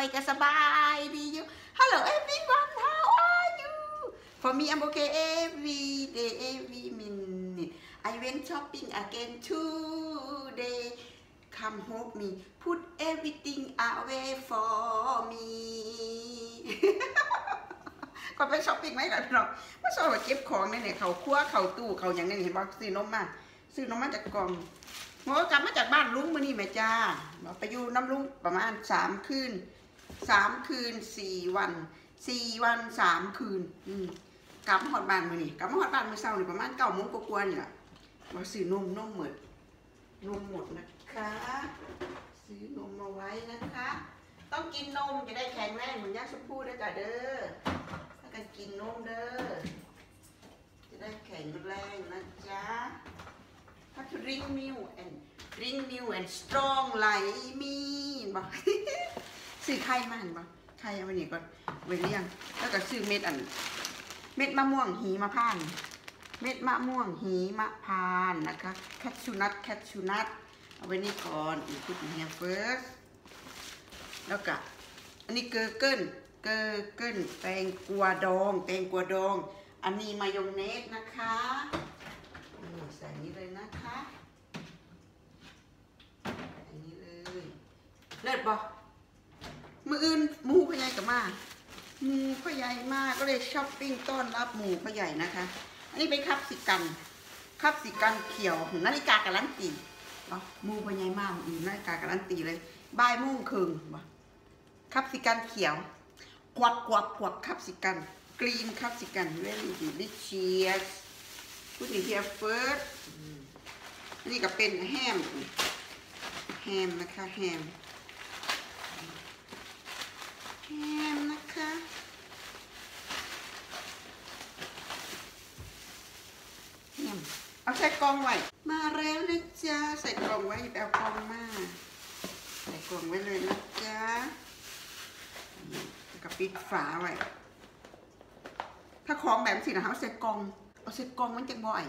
อยก็สบายดีอยู่ Hello everyone how are you For me I'm okay every day every minute I went shopping again today Come help me put everything away for me ก็ไปช้อปปิ้งไหมล่ะพี่น้องมาชอบเก็บของเนี่เนี่ยเขาครัวเขาตู้เขาอย่างนี้เห็นบอกซื้อนมมาซื้อนมมาจากกล่องหมกลับมาจากบ้านลุงมื่อนี่แม่จ้าบอกไปอยู่น้ำลุงประมาณสามคืน สามคืนสี่วันสี่วันสามคืน อืมกลับมาหอดบ้านมื่อนี่กลับมาหอดบ้านมื่อเช้านี่ประมาณเก้าโมงกว่าๆนี่แหละมาซื้อนมนมหมดนมหมดนะคะ ซื้อนมมาไว้นะคะ ต้องกินนมจะได้แข็งแรงเหมือนยักษ์ชมพู่ด้วยจ้ะเด้อถ้ากันกินนมเด้อจะได้แข็งแรงนะจ๊ะถ้า drink milk and drink milk and strong like me บอก ซื้อไข่มาเห็นบอกไข่เอาไว้นี่ก่อนไว้เลี้ยงแล้วก็ซื้อเม็ดอัน เม็ดมะม่วงหีมะพร้าน เม็ดมะม่วงหีมะพร้านนะคะแคชชูนัทแคชชูนัทเอาไว้นี่ก่อนอีกพุดเฮีย first แล้วก็อันนี้เกอร์เกิลเกอร์เกิลแตงกวาดอง แตงกวาดอง อันนี้มายองเนสนะคะใส่นี้เลยนะคะอันนี้เลยเลิศบอ มืออื่นหมูพ่อใหญ่กับมาหมูพ่อใหญ่มาก็เลยช้อปปิ้งต้อนรับหมูพ่อใหญ่นะคะ อันนี้เป็นคับสิกันคับสิกันเขียวนาฬิกาการันตีบอหมูพ่อใหญ่มากอืมนาฬิกาการันตีเลยบ่ายโมงครึ่งบอคับสิกันเขียวกวักกวักกวักคับสิกันกรีนคับสิกัน very delicious put it here first อันนี้ก็เป็นแฮมแฮมนะคะแฮม แฮมนะคะ แฮม เอา ใส่กล่องไว้ มาแล้วนะจ๊ะใส่กล่องไว้อย่อากล่องมา ใส่กล่องไว้เลยนะจ๊ะแล้วก็ปิดฝาไว้ ถ้าของแบบสินะเอาใส่กล่อง เอาใส่กล่องมันจะบ่อย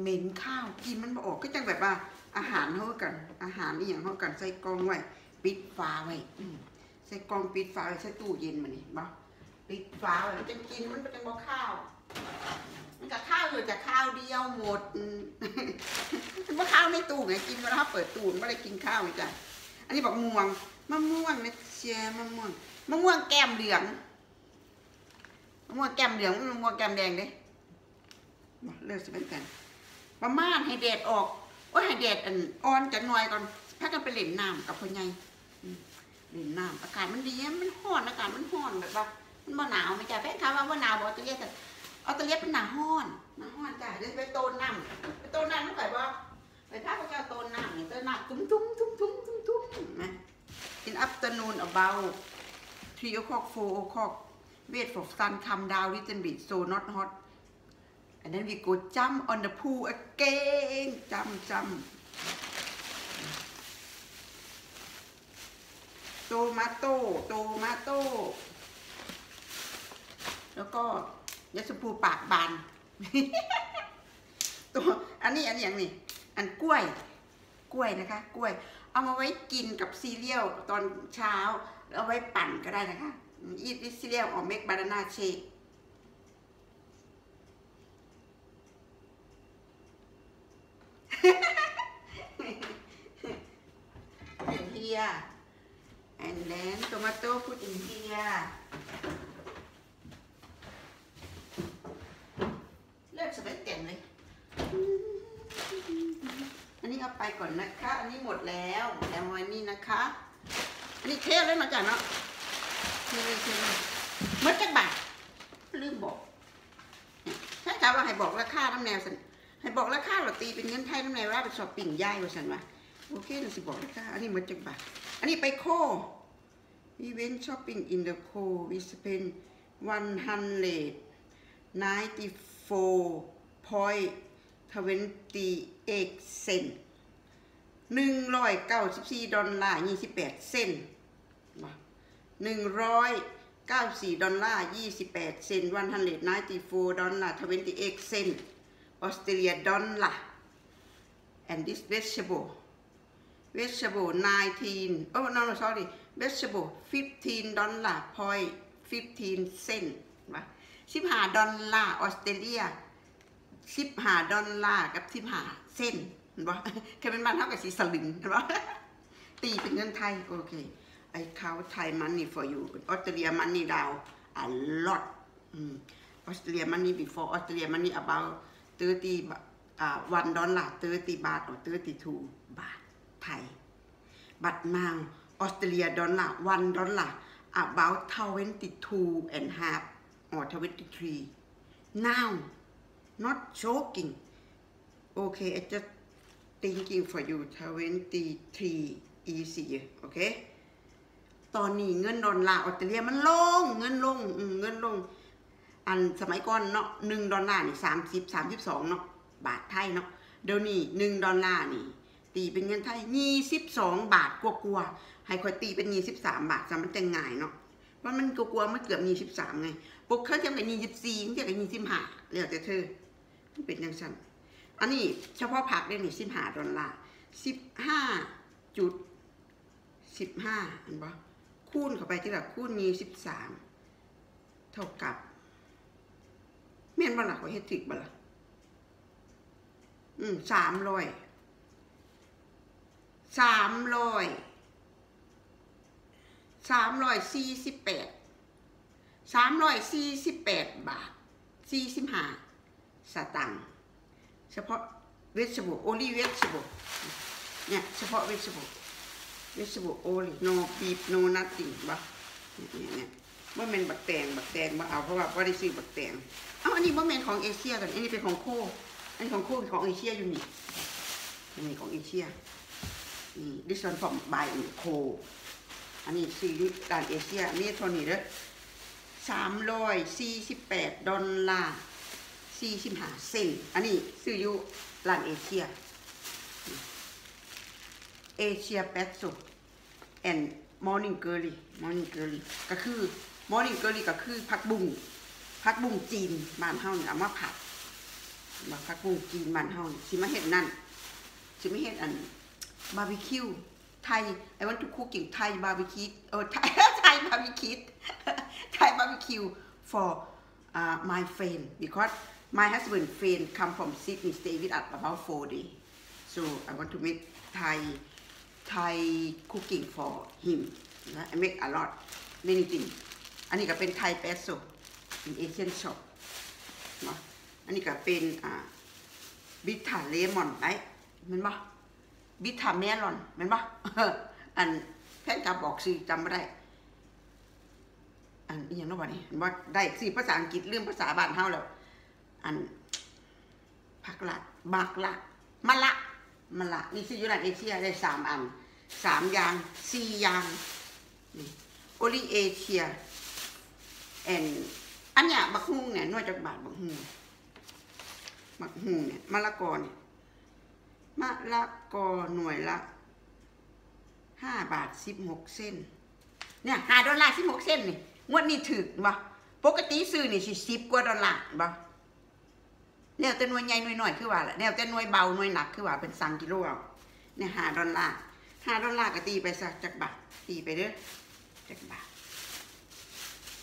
เหม็นข้าวกินมันบ่ออกก็จังแบบว่า อาหารเท่ากัน อาหารนี่อย่างเท่ากันใส่กล่องไว้ปิดฝาไว้ใส่กล่องปิดฝาไว้ใส่ตู้เย็นมานี่บ่ปิดฝาไว้มันจะกินมันเป็นบ่ข้าว กับข้าวอยู่แต่ข้าวเดียวหมดอืมมันบ่ข้าวในตู้ไงกินเวลาเปิดตู้มันไม่ได้กินข้าวจ้ะอันนี้บอกม่วงมะม่วงนะเชียมะม่วงมะม่วงแก้มเหลืองมะม่วงแก้มเหลืองมะม่วงแก้มแดงเด้เลือกสิเป็นกันประมาณให้แดดออกว่าให้แดดอ่อนจักหน่อยก่อนพักกันไปเล่นน้ำกับพ่อใหญ่เล่นน้ำอากาศมันดีมันร้อนอากาศมันร้อนแบบว่ามันบ่หนาวไหมจ้ะแฟนคลับว่าบ่หนาวบ่ออสเตรเลียแต่ ออสเตรเลียบเป็นหนาร้อนหนาร้อนจ้ะเดี๋ยวไปโตนน้ำไปโตนน้ำไม่ไหวบ่ไปพาพระเจ้าโตนน้ำนี่โตนน้ำตุ้มตุ้มตุ้มตุ้มตุ้มตุ้มนะ in afternoon about 3 o'clock 4 o'clock wait for sun come down little bit so not hot and then we go jump on the pool again jump jump tomato tomato แล้วก็ ยาสพูปากบาน ตัวอันนี้อันอย่างนี้อันกล้วย กล้วยนะคะ กล้วย เอามาไว้กินกับซีเรียลตอนเช้าเอาไว้ปั่นก็ได้นะคะอีทซีเรียลออเมกบานานาเชค in here and then tomato put in here เลือกสเปซเต็มเลย อันนี้เอาไปก่อนนะคะ อันนี้หมดแล้วแล้วไว้นี่นะคะ อันนี้เทเลยมาจ้ะเนาะเทเลยเทเลยเมื่อจักบาทลืมบอกถ้าถามว่าให้บอกราคาน้ำแนวสันให้บอกราคาเราตีเป็นเงินไทยน้ำแนวว่าไปสอบปิ่งย่ายว่าสันว่าโอเคเราสิบอกราคาอันนี้เมื่อจักบาทอันนี้ไปโค we went shopping in the co we spent 194 point 28เซนหนึ่งร้อยเก้าสิบสี่ดอลลาร์ยี่สิบแปดเซนหนึ่งร้อยเก้าสี่ดอลลาร์ยี่สิบแปดเซนวันฮันเลดไนตีโฟดอลลาร์ทเวนตี้เอ็กเซนออสเตรเลียดอลลาร์ and this vegetable vegetable 19 oh no no sorry vegetable 15 dollar point 15 cent วะ15ดอลลาร์ออสเตรเลีย 15ดอลลาร์กับ15เซนเห็นปะแค่เป็นบ้านเท่ากับสีสลึงเห็นปะตีเป็นเงินไทย โอเค I count Thai money for you Australia money down a lot อืม Australia money before Australia money about 30บาทอ่าวันดอลลาร์30บาท or 32บาทไทย but now Australia dollar one dollar about 22 and half or 23 now not joking okay I just thinking for you 23 easy โอเคตอนนี้เงินดอลลาร์ออสเตรเลียมันลง เงินลงเงินลง อันสมัยก่อนเนาะหนึ่งดอลลาร์นี่สามสิบสามสิบสองเนาะบาทไทยเนาะเดี๋ยวนี้หนึ่งดอลลาร์นี่ ตีเป็นเงินไทยยี่สิบสองบาทกลัวๆให้คอยตีเป็นยี่สิบสามบาทสมันจะง่ายเนาะว่าะมันกลัวๆมันเกือบยี่สิบสามไงปกเขาเทียบกับยี่สิบสี่เทียบกับยี่สิบห้าแล้วแต่เธอ เป็นยังไงอันนี้เฉพาะผักได้นี่สิบห้าดอลลาร์สิบห้าจุดสิบห้าเห็นปะคูณเข้าไปที่ละคูณยี่สิบสามเท่ากับเมียนบ่ล่ะเขาเฮ็ดถึกบ่ล่ะอืมสามร้อยสามร้อยสามร้อยสี่สิบแปดสามร้อยสี่สิบแปดบาทสี่สิบห้า สตังเฉพาะ vegetable only vegetable เนี่ยเฉพาะ vegetable vegetable only no beef no nothing บ่เนี่ยเนี่ยว่าเป็นบักแตงบักแตงมาเอาเพราะว่าว่าได้ซื้อบักแตงเอาอันนี้ว่าเป็นของเอเชียกันอันนี้เป็นของโคอันนี้ของโคของเอเชียอยู่นี่อันนี้ของเอเชียนี่ this one from buy in โคอันนี้ซื้ออยู่ร้านเอเชียนี่เท่านี้เด้อสามร้อยสี่สิบแปดดอลลาร์ สี่สิบห้าเซนอันนี้ซื้ออยู่ร้านเอเชีย เอเชียแปดสุกแอนมอร์นิ่งเกอรี่มอร์นิ่งเกอรี่ก็คือมอร์นิ่งเกอรี่ก็คือผักบุ้งผักบุ้งจีนบ้านเฮาเนี่ยเอามาผัดมาผักบุ้งจีนบ้านเฮาชิมาเห็ดนั่นชิมาเห็ดอันบาร์บีคิวไทยไอ้วันทุกคู่กิ่งไทยบาร์บีคิวเออไทยไทยบาร์บีคิวไทยบาร์บีคิว for uh, my friend because my husband friend come from Sydney stay with us about four days so I want to make Thai Thai cooking for him นะ I make a lot many things อันนี้ก็เป็น Thai pesto in Asian shop เนาะอันนี้ก็เป็นอ่าบิทาเลมอนได้แมันบ่บิทาเมลอนแมันบ่อันแพนกาบอกซื้อจำไม่ได้อันอีหยังเนาะบ่นี่บ่ได้ซื้อภาษาอังกฤษลืมภาษาบ้านเฮาแล้ว อันผักละบักละมะละมะละนี่ซื้ออยู่ร้านเอเชียได้สามอันสามอย่างสี่อย่างนี่โอลิเอเชียแอนอันเนี้ยบักฮุงเนี่ยหน่วยจากบาทบักฮุงบักฮุงเนี่ยมะละกอเนี่ยมะละกอหน่วยละห้าบาทสิบหกเส้นเนี่ยห้าดอลลาร์สิบหกเส้นนี่งวดนี้ถึกบ่ปกติซื้อนี่สิสิบกว่าดอลลาร์บ่ แนวแต่หน่วยใหญ่หน่วยน้อยคือว่าแหละแนวแต่หน่วยเบาหน่วยหนักคือว่าเป็นสังกิโลเอาเนี่ยห้าดอลลาร์ห้าดอลลาร์ก็ตีไปสักจักบาทตีไปเด้อจักบาท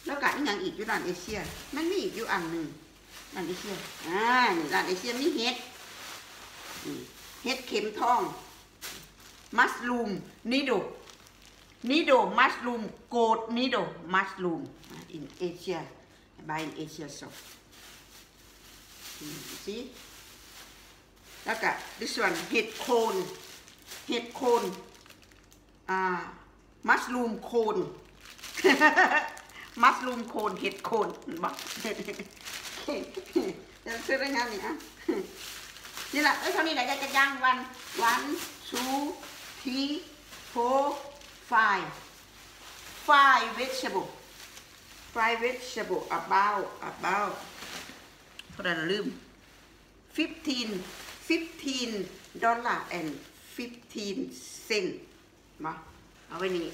แล้วก็อีกอย่างอีกอยู่ร้านเอเชีย มันมีอีกอยู่อันหนึ่งร้านเอเชียอ่านี่ร้านเอเชียมีเห็ดเห็ดเข็มทอง มัสลูมนิโด nido mushroom goat nido mushroom in Asia buy in Asia shop แล้วก็ดิสว one เห็ดโคนเห็ดโคนอ่ามัสลูมโคนมัสลูมโคนเห็ดโคนบอกเดี๋ยวซื้อได้งานนี่อะนี่แหละเอ้ยเท่านี้แหนจะย่างวันวันซูทีโฟไฟ four five five vegetable five vegetable about about เท่าไรเราลืม fifteen fifteen dollar and fifteen cent มาเอาไว้นี่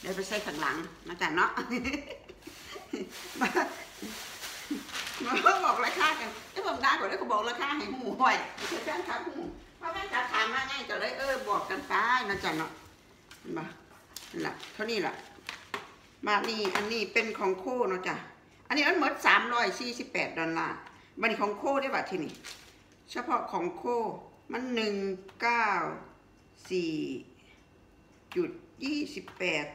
เดี๋ยวไปใส่ข้างหลังนะจ๊ะเนาะมามาบอกราคากันไอ้ผมได้ก่อนแล้วก็บอกราคาให้หูห่วยเพื่อนครับหูพราะแม่จะถามมาไงก็เลยเออบอกกันไปนะจ๊ะเนาะเห็นปะนั่นล่ะเท่านี้ล่ะมานี่อันนี้เป็นของโคเนาะจ้ะอันนี้มันหมดสามร้อยสี่สิบแปดดอลลาร์ บันของโคได้บัตที่นี่เฉพาะของโคมันหนึ่งเก้าสี่จุดยี่สิบแปด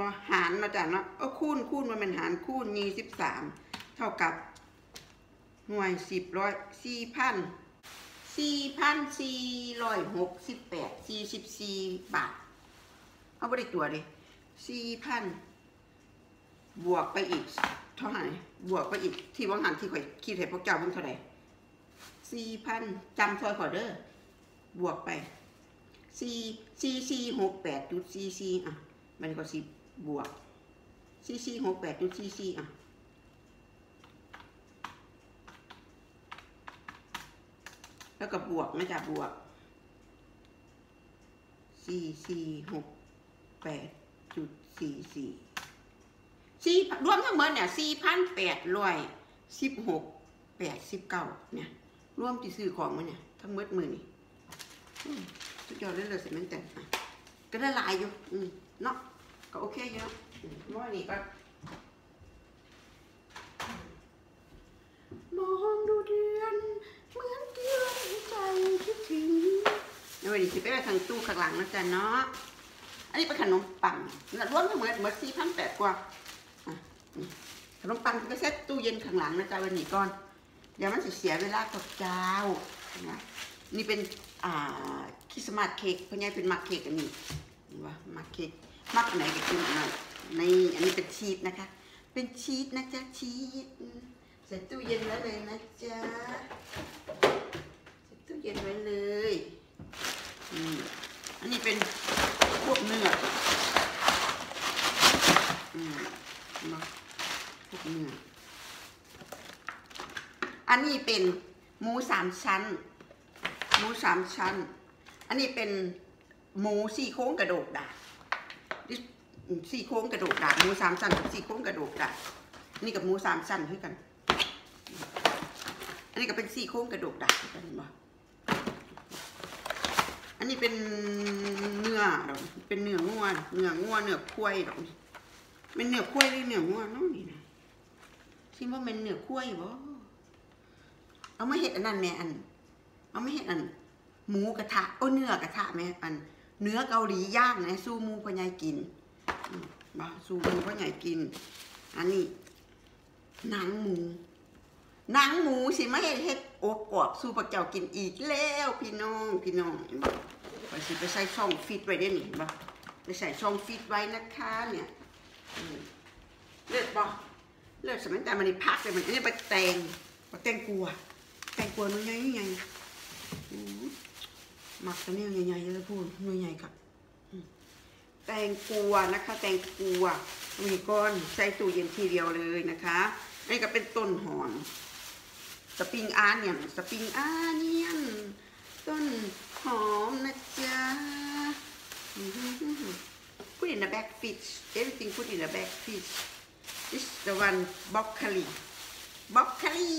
มาหารเนาะจ้ะเนาะเออคูณคูณมันเป็นหารคูณยี่สิบสามเท่ากับหน่วยสิบร้อยสี่พันสี่พันสี่ร้อยหกสิบแปดสี่สิบสี่บาทเอาบริตัวดิสี่พันบวกไปอีกเท่าไหร่ บวกไปอีกที่ว่งหันที่ข่อยคิดให้พวกเจ้าเพิ่งเท่าไหร่สี่พันจำซอยขอเด้อบวกไปสี่สี่สี่หกแปดจุดสี่สี่อะ มันก็สิบบวกสี่สี่หกแปดจุดสี่สี่อะแล้วก็บวกนะจ๊ะบวกสี่สี่หกแปดจุดสี่สี่ สี่รวมทั้งหมดเนี่ยสี่พันแปดร้อยสิบหกแปดสิบเก้าเนี่ย รวมที่ซื้อของมันเนี่ย ทั้งหมดมือนี่อืมสุดยอดเลยเลยเสร็จมันแต่ก็ได้หลายอยู่อืมเนาะก็โอเคอยู่เนาะมเมื่อนี้ก็มองดูเดือนเหมือนเดือนใจคิดถึงในวันนี้สิไปไว้ทางตู้ข้างหลังนะจ๊ะเนาะอันนี้เป็นขนมปังรวมทั้งหมดหมดสี่พันแปดกว่า ขนมปังก็เซ็ตตู้เย็นข้างหลังนะจ๊ะวันนี้ก่อน เดี๋ยวมันจะเสียเวลากับเจ้านะนี่เป็นอ่าคิสต์มาสเค้กเพราะไงเป็นมักเค้กอันนี้นี่ว่ามักเค้กมักไหนก็กินอันนั้นนี่อันนี้เป็นชีสนะคะ เป็นชีสนะจ๊ะชีสใส่ตู้เย็นไว้เลยนะจ๊ะใส่ตู้เย็นไว้เลยอันนี้เป็นพวกเนื้ออืมเนาะ พวกเนื้ออันนี้เป็นหมูสามชั้น หมูสามชั้น อันนี้เป็นหมูสี่โค้งกระโดกดาสี่โค้งกระโดกดาหมูสามชั้นกับสี่โค้งกระโดกดานี่กับหมูสามชั้นด้วยกัน อันนี้ก็เป็นสี่โค้งกระโดกดาเหมือนกันเห็นบ่อันนี้เป็นเนื้อดอกเป็นเนื้องัวเนื้องัวเนื้อควายดอกเป็นเนื้อควายหรือเนื้องัวเน้องนี่นะ คิดว่าเป็นเนื้อควายบ่เอามาเห็ดอันนั้นแม่อัน เอามาเห็ดอัน หมูกระทะโอ้เนื้อกระทะแม่อัน เนื้อเกาหลีย่างนะสู้หมูพ่อใหญ่กินบ่สู้หมูพ่อใหญ่กิน อันนี้หนังหมูหนังหมูสิมาเห็ดเห็ดอบกรอบสู้พระเจ้ากินอีกแล้วพี่น้องพี่น้องบ่ไปสิไปใส่ช่องฟิตไว้ได้ห็นบ่ไปใส่ช่องฟิตไว้นะคะเนี่ยเลือดบ่ เลือดสมัยแต่มันนี่พักเลยมันอันนี้ไปแตงไปแตงกลัว แตงกัวาหน่วยใหญ่ใหญ่หมักกันเนี่ยใหญ่ๆเลยพูดหน่วยใหญ่ครับแตงกัวนะคะ แตงกัวมีก้อนใส่ตู้เย็นทีเดียวเลยนะคะอันนี้ก็เป็นต้นหอมสปริงอาเนียนสปริงอาเนียนต้นหอมนะจ๊ะ put in the back fish everything put in the back fish this the one broccoli บล็อกคลี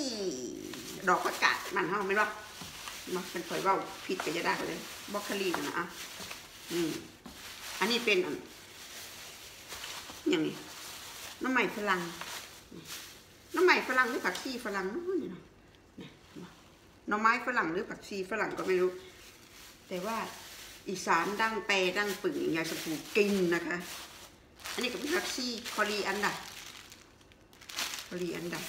ดอกประกาศมันเฮาไม่นบ่มาเป็นข่อยเว่าผิดก็จะได้เลยบล็อกคลีนะอะอืมอันนี้เป็นอันอย่างนี้น้ำใหม่ฝรั่งน้ำใหม่ฝรั่งหรือผักชีฝรั่งนู้นนี่เนาะหน่อไม้ฝรั่งหรือผักชีฝรั่งก็ไม่รู้ แต่ว่าอีสานดั้งแปรดั้งปึ่งยายสปูกินนะคะ อันนี้ก็เป็นผักชีคอรีอันดับ คอรีอันดับ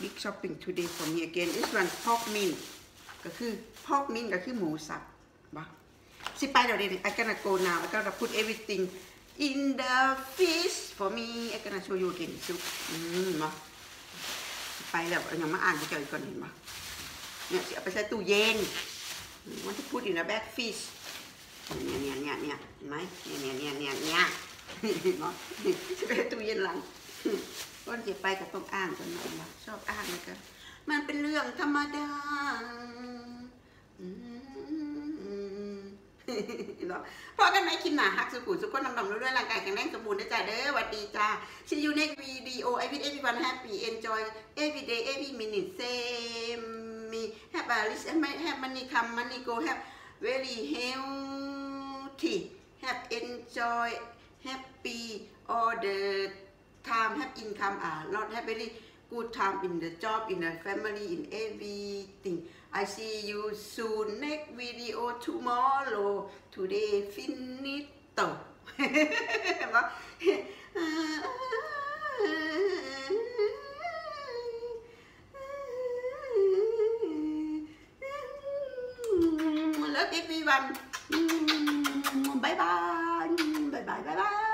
big shopping today for me again this one pork min ก็คือ pork min ก็คือหมูสับบ่สิไปเดี๋ยวนี้ I gonna go now I gonna put everything in the fish for me I gonna show you again ซุปอืมบ่ไปแล้วย่างมาอ่านไปเจอก่อนเห็นบ่เนี่ยเอาไปใส่ตู้เย็น want to put in the back fish เนี่ยเนี่ยเนี่ยเนี่ยเห็นไหมเนี่ยเนี่ยเนี่ยเนี่ยเนี่ยเนาะจะไปตู้เย็นหลัง ก้อนสิไปกับต้องอ้างกันหน่อยนะชอบอ้างนะกันมันเป็นเรื่องธรรมดาพอกันไหมคิมหนาฮักสุขุสุขคนลำดองด้วยร่างกายแข็งแรงสมบูรณ์นะจ๊าเด้อวัดดีจ้าชิยูเนกวีดีโอไอพีเอพีวันแฮปปี้เอ็นจอยเอพีเดย์เอพีมินิเซมีแฮปปี้ลิสแฮปแฮปมันนี่คำมันนี่โกแฮปเวลี่เฮลที่แฮปเอ็นจอยแฮปปี้ออเดอร์ time have income a lot have very good time in the job in the family in everything I see you soon next video tomorrow today finito เห็นปะ Love everyone. Bye bye.